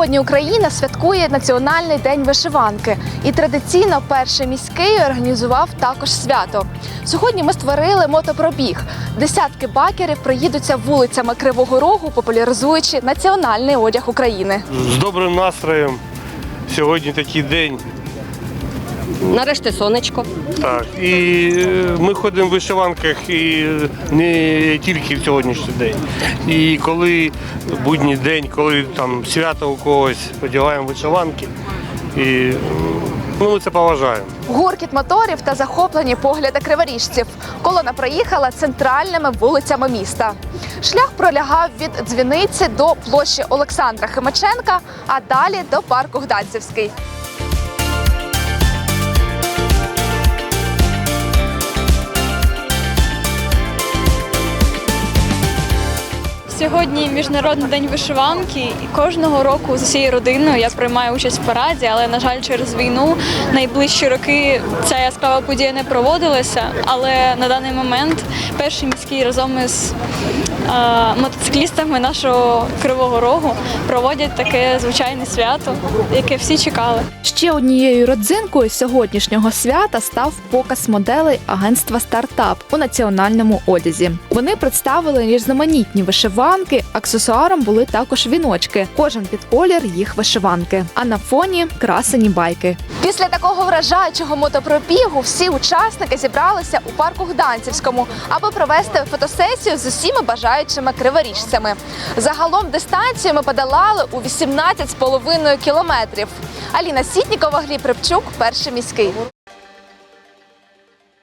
Сьогодні Україна святкує Національний день вишиванки, і традиційно перший міський організував також свято. Сьогодні ми створили мотопробіг. Десятки бакерів проїдуться вулицями Кривого Рогу, популяризуючи національний одяг України. з добрим настроєм. Сьогодні такий день. Нарешті сонечко. Так. І е, ми ходимо в вишиванках і не тільки в сьогоднішній день. І коли будній день, коли там свято у когось, одягаємо вишиванки. І ну, ми це поважаємо. Гуркіт моторів та захоплені погляди криворіжців. Колона проїхала центральними вулицями міста. Шлях пролягав від дзвіниці до площі Олександра Химаченка, а далі до парку Гданцівський. Сьогодні міжнародний день вишиванки, і кожного року з усією родиною я приймаю участь в параді, але на жаль, через війну найближчі роки ця яскрава подія не проводилася. Але на даний момент перший міський разом із е, мотоциклістами нашого кривого рогу проводять таке звичайне свято, яке всі чекали. Ще однією родзинкою сьогоднішнього свята став показ моделей агентства Стартап у національному одязі. Вони представили різноманітні вишиванки. Аксесуаром були також віночки. Кожен під колір їх вишиванки. А на фоні красені байки. Після такого вражаючого мотопробігу всі учасники зібралися у парку Гданцівському, аби провести фотосесію з усіма бажаючими криворіжцями. Загалом дистанцію ми подолали у 18,5 кілометрів. Аліна Сітнікова, Гліб Рибчук, перший міський.